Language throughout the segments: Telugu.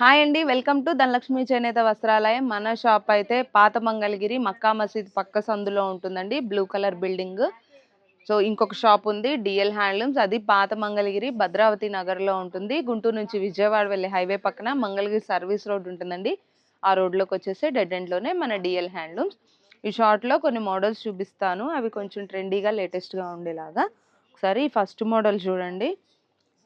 హాయ్ అండి వెల్కమ్ టు ధనలక్ష్మి చేనేత వస్త్రాలయం. మన షాప్ అయితే పాత మంగళగిరి మక్కా మసీద్ పక్క సందులో ఉంటుందండి బ్లూ కలర్ బిల్డింగ్. సో ఇంకొక షాప్ ఉంది డిఎల్ హ్యాండ్లూమ్స్. అది పాత మంగళగిరి భద్రావతి నగర్లో ఉంటుంది. గుంటూరు నుంచి విజయవాడ వెళ్ళే హైవే పక్కన మంగళగిరి సర్వీస్ రోడ్ ఉంటుందండి. ఆ రోడ్లోకి వచ్చేసి డెడ్ ఎండ్లోనే మన డిఎల్ హ్యాండ్లూమ్స్. ఈ షార్ట్లో కొన్ని మోడల్స్ చూపిస్తాను. అవి కొంచెం ట్రెండీగా లేటెస్ట్గా ఉండేలాగా. ఒకసారి ఫస్ట్ మోడల్ చూడండి.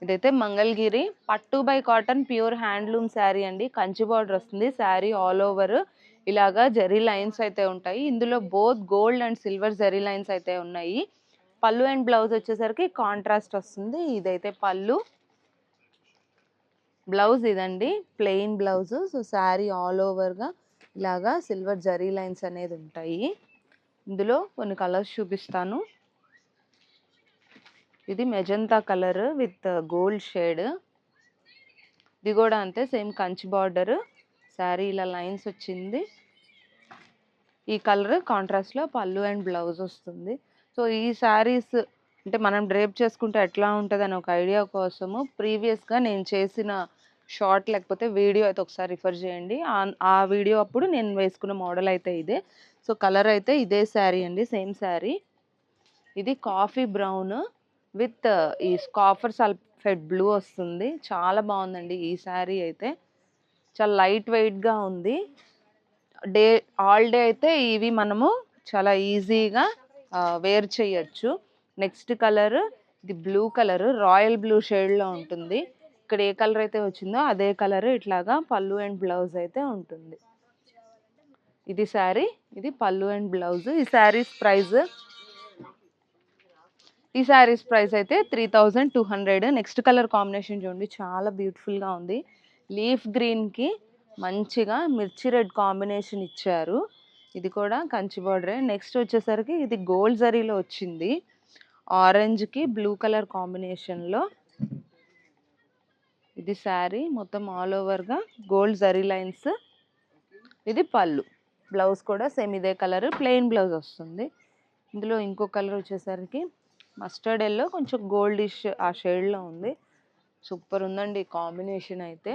ఇదైతే మంగళగిరి. పట్టు by cotton pure handloom sari అండి. కంచి బార్డర్ వస్తుంది. శారీ ఆల్ ఓవర్ ఇలాగా జరీ లైన్స్ అయితే ఉంటాయి. ఇందులో both gold and silver zari lines అయితే ఉన్నాయి. పళ్ళు అండ్ బ్లౌజ్ వచ్చేసరికి కాంట్రాస్ట్ వస్తుంది. ఇదైతే పళ్ళు. బ్లౌజ్ ఇదండి. Plain blouse. So sari all ఓవర్గా ఇలాగా సిల్వర్ జరీ లైన్స్ అనేది ఉంటాయి. ఇందులో కొన్ని కలర్స్ చూపిస్తాను. ఇది magenta colour with gold shade. ఇది కూడా అంతే సేమ్ కంచి బార్డర్. శారీ ఇలా లైన్స్ వచ్చింది. ఈ కలర్ కాంట్రాస్ట్లో పళ్ళు అండ్ బ్లౌజ్ వస్తుంది. సో ఈ శారీస్ అంటే మనం డ్రేప్ చేసుకుంటే ఎట్లా ఉంటుంది అని ఒక ఐడియా కోసము ప్రీవియస్గా నేను చేసిన షార్ట్ లేకపోతే వీడియో అయితే ఒకసారి రిఫర్ చేయండి. ఆ- వీడియో అప్పుడు నేను వేసుకున్న మోడల్ అయితే ఇదే. సో కలర్ అయితే ఇదే శారీ అండి సేమ్ శారీ. ఇది కాఫీ బ్రౌన్. విత్ ఈ స్కాఫర్ సల్ఫెడ్ బ్లూ వస్తుంది. చాలా బాగుందండి ఈ శారీ అయితే. చాలా లైట్ వెయిట్గా ఉంది. డే ఆల్ డే అయితే ఇవి మనము చాలా ఈజీగా వేర్ చేయొచ్చు. నెక్స్ట్ కలర్ ఇది బ్లూ కలర్ రాయల్ బ్లూ షేడ్లో ఉంటుంది. ఇక్కడ ఏ కలర్ అయితే వచ్చిందో అదే కలర్ ఇట్లాగా పళ్ళు అండ్ బ్లౌజ్ అయితే ఉంటుంది. ఇది శారీ ఇది పళ్ళు అండ్ బ్లౌజ్. ఈ శారీస్ ప్రైస్ ఈ శారీస్ ప్రైస్ అయితే three thousand two hundred. Next colour combination చూడండి చాలా బ్యూటిఫుల్గా ఉంది. లీఫ్ గ్రీన్కి మంచిగా మిర్చి రెడ్ కాంబినేషన్ ఇచ్చారు. ఇది కూడా కంచి బార్డరే. నెక్స్ట్ వచ్చేసరికి ఇది గోల్డ్ జరీలో వచ్చింది. ఆరెంజ్కి బ్లూ కలర్ కాంబినేషన్లో ఇది శారీ మొత్తం ఆల్ ఓవర్గా గోల్డ్ జరీ లైన్స్. ఇది పళ్ళు. బ్లౌజ్ కూడా సేమ్ ఇదే కలర్. ప్లెయిన్ బ్లౌజ్ వస్తుంది. ఇందులో ఇంకో కలర్ వచ్చేసరికి మస్టర్డ్ ఎల్లో కొంచెం గోల్డిష్ ఆ షేడ్లో ఉంది. సూపర్ ఉందండి కాంబినేషన్ అయితే.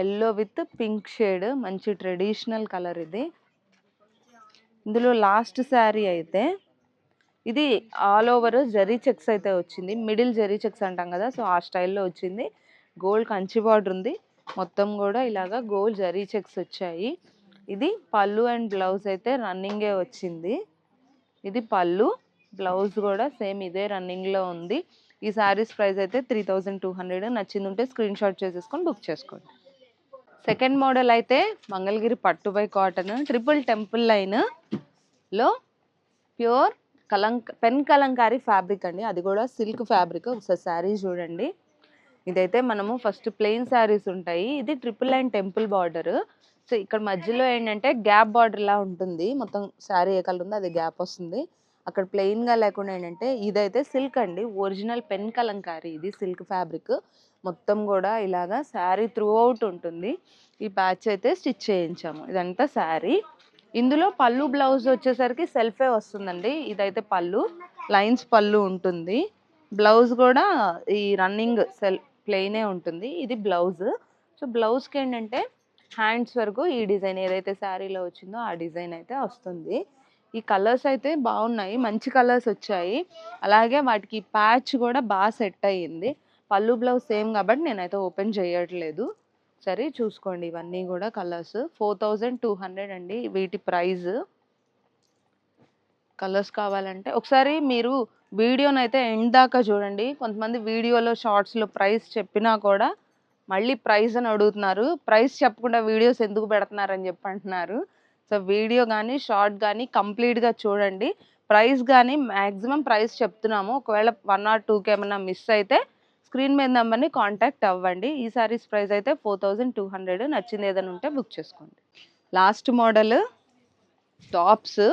ఎల్లో విత్ పింక్ షేడ్ మంచి ట్రెడిషనల్ కలర్ ఇది. ఇందులో లాస్ట్ శారీ అయితే ఇది ఆల్ ఓవర్ జరీ చెక్స్ అయితే వచ్చింది. మిడిల్ జరీ చెక్స్ అంటాం కదా సో ఆ స్టైల్లో వచ్చింది. గోల్డ్ కంచి బార్డర్ ఉంది. మొత్తం కూడా ఇలాగా గోల్డ్ జరీ చెక్స్ వచ్చాయి. ఇది పళ్ళు అండ్ బ్లౌజ్ అయితే రన్నింగే వచ్చింది. ఇది పళ్ళు. బ్లౌజ్ కూడా సేమ్ ఇదే రన్నింగ్లో ఉంది. ఈ శారీస్ ప్రైస్ అయితే త్రీ థౌజండ్ టూ హండ్రెడ్ నచ్చింది ఉంటే స్క్రీన్ షాట్ చేసేసుకొని బుక్ చేసుకోండి. సెకండ్ మోడల్ అయితే మంగళగిరి పట్టుబై కాటన్ ట్రిపుల్ టెంపుల్ లైన్లో ప్యూర్ కలంక పెన్ కలంకారీ ఫ్యాబ్రిక్ అండి. అది కూడా సిల్క్ ఫ్యాబ్రిక్. ఒకసారి శారీ చూడండి. ఇదైతే మనము ఫస్ట్ ప్లెయిన్ శారీస్ ఉంటాయి. ఇది triple line temple border. So ఇక్కడ మధ్యలో ఏంటంటే గ్యాప్ బార్డర్ లా ఉంటుంది. మొత్తం శారీ ఏ కలర్ ఉందో అది గ్యాప్ వస్తుంది. అక్కడ ప్లెయిన్గా లేకుండా ఏంటంటే ఇదైతే సిల్క్ అండి. ఒరిజినల్ పెన్ కలంకారీ ఇది సిల్క్ ఫ్యాబ్రిక్. మొత్తం కూడా ఇలాగా శారీ త్రూ అవుట్ ఉంటుంది. ఈ ప్యాచ్ అయితే స్టిచ్ చేయించాము. ఇదంతా శారీ. ఇందులో పళ్ళు బ్లౌజ్ వచ్చేసరికి సెల్ఫే వస్తుందండి. ఇదైతే పళ్ళు. లైన్స్ పళ్ళు ఉంటుంది. బ్లౌజ్ కూడా ఈ రన్నింగ్ సెల్ ప్లెయినే ఉంటుంది. ఇది బ్లౌజ్. సో బ్లౌజ్కి ఏంటంటే హ్యాండ్స్ వరకు ఈ డిజైన్ ఏదైతే శారీలో వచ్చిందో ఆ డిజైన్ అయితే వస్తుంది. ఈ కలర్స్ అయితే బాగున్నాయి. మంచి కలర్స్ వచ్చాయి. అలాగే వాటికి ప్యాచ్ కూడా బాగా సెట్ అయ్యింది. పళ్ళు బ్లౌజ్ సేమ్ కాబట్టి నేనైతే ఓపెన్ చేయట్లేదు. సరే చూసుకోండి ఇవన్నీ కూడా colours. Four thousand two hundred అండి వీటి ప్రైజ్ కలర్స్ కావాలంటే ఒకసారి మీరు వీడియోని అయితే ఎండ్ దాకా చూడండి. కొంతమంది వీడియోలో షార్ట్స్లో ప్రైస్ చెప్పినా కూడా మళ్ళీ ప్రైస్ అని అడుగుతున్నారు. ప్రైస్ చెప్పకుండా వీడియోస్ ఎందుకు పెడుతున్నారని చెప్పి అంటున్నారు. సో వీడియో కానీ షార్ట్ కానీ కంప్లీట్గా చూడండి. ప్రైస్ కానీ మ్యాక్సిమం ప్రైస్ చెప్తున్నాము. ఒకవేళ వన్ ఆర్ టూకి ఏమైనా మిస్ అయితే స్క్రీన్ మీద నెంబర్ని కాంటాక్ట్ అవ్వండి. ఈ సారీస్ ప్రైస్ అయితే ఫోర్ థౌజండ్ టూ హండ్రెడ్. నచ్చింది ఏదైనా ఉంటే బుక్ చేసుకోండి. లాస్ట్ మోడల్ టాప్స్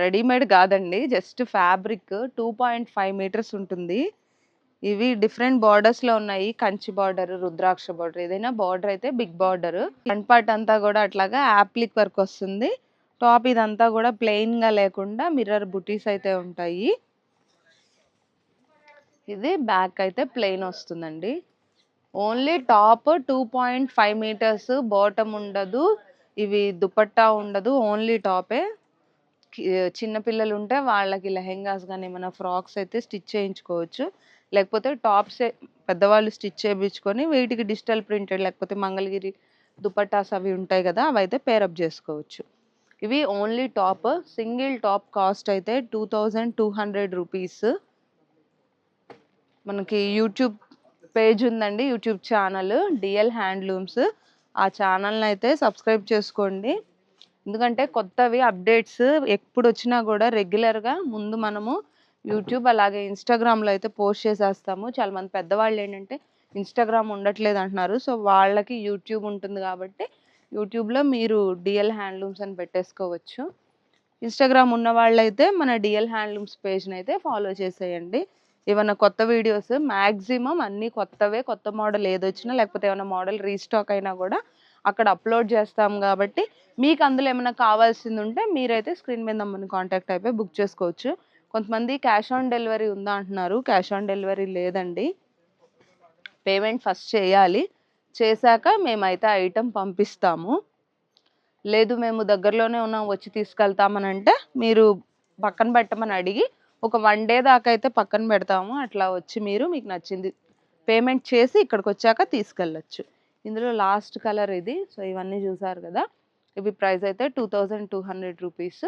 రెడీమేడ్ కాదండి. Just fabric two point five metres ఉంటుంది. ఇవి డిఫరెంట్ బార్డర్స్లో ఉన్నాయి. కంచి బార్డర్ రుద్రాక్ష బార్డర్ ఏదైనా బార్డర్ అయితే బిగ్ బార్డర్. ఫ్రంట్ పార్ట్ అంతా కూడా అట్లాగా యాప్లిక్ వర్క్ వస్తుంది. టాప్ ఇదంతా కూడా ప్లెయిన్గా లేకుండా మిర్రర్ బుటీస్ అయితే ఉంటాయి. ఇది బ్యాక్ అయితే ప్లెయిన్ వస్తుందండి. Only top two point five metres bottom ఉండదు. ఇవి దుపట్టా ఉండదు. ఓన్లీ టాపే. చిన్నపిల్లలు ఉంటే వాళ్ళకి లెహెంగాస్ కానీ ఏమైనా ఫ్రాక్స్ అయితే స్టిచ్ చేయించుకోవచ్చు. లేకపోతే టాప్స్ పెద్దవాళ్ళు స్టిచ్ చేయించుకొని వీటికి డిజిటల్ ప్రింటెడ్ లేకపోతే మంగళగిరి దుపట్టాస్ అవి ఉంటాయి కదా అవి అయితే పేరప్ చేసుకోవచ్చు. ఇవి only top single top cost అయితే two thousand two hundred rupees. మనకి యూట్యూబ్ పేజ్ ఉందండి యూట్యూబ్ ఛానల్ డిఎల్ హ్యాండ్లూమ్స్. ఆ ఛానల్ని అయితే సబ్స్క్రైబ్ చేసుకోండి. ఎందుకంటే కొత్తవి అప్డేట్స్ ఎప్పుడు వచ్చినా కూడా రెగ్యులర్గా ముందు మనము యూట్యూబ్ అలాగే ఇన్స్టాగ్రామ్లో అయితే పోస్ట్ చేసేస్తాము. చాలా మంది పెద్దవాళ్ళు ఏంటంటే ఇన్స్టాగ్రామ్ ఉండట్లేదు అంటున్నారు. సో వాళ్ళకి యూట్యూబ్ ఉంటుంది కాబట్టి యూట్యూబ్లో మీరు డిఎల్ హ్యాండ్లూమ్స్ అని పెట్టేసుకోవచ్చు. ఇన్స్టాగ్రామ్ ఉన్న వాళ్ళైతే మన డిఎల్ హ్యాండ్లూమ్స్ పేజ్ని అయితే ఫాలో చేసేయండి. ఏమైనా కొత్త వీడియోస్ మ్యాక్సిమం అన్నీ కొత్తవే కొత్త మోడల్ ఏదొచ్చినా లేకపోతే ఏమైనా మోడల్ రీస్టాక్ అయినా కూడా అక్కడ అప్లోడ్ చేస్తాం కాబట్టి మీకు అందులో ఏమైనా కావాల్సింది ఉంటే మీరైతే స్క్రీన్ మీద నమ్మని కాంటాక్ట్ అయిపోయి బుక్ చేసుకోవచ్చు. కొంతమంది క్యాష్ ఆన్ డెలివరీ ఉందా అంటున్నారు. క్యాష్ ఆన్ డెలివరీ లేదండి. పేమెంట్ ఫస్ట్ చేయాలి. చేశాక మేమైతే ఐటెం పంపిస్తాము. లేదు మేము దగ్గరలోనే ఉన్నాం వచ్చి తీసుకెళ్తామని అంటే మీరు పక్కన పెట్టమని అడిగి ఒక వన్ డే దాకా అయితే పక్కన పెడతాము. అట్లా వచ్చి మీరు మీకు నచ్చింది పేమెంట్ చేసి ఇక్కడికి వచ్చాక తీసుకెళ్ళచ్చు. ఇందులో లాస్ట్ కలర్ ఇది. సో ఇవన్నీ చూసారు కదా? ఇవి ప్రైస్ అయితే two thousand two hundred rupees.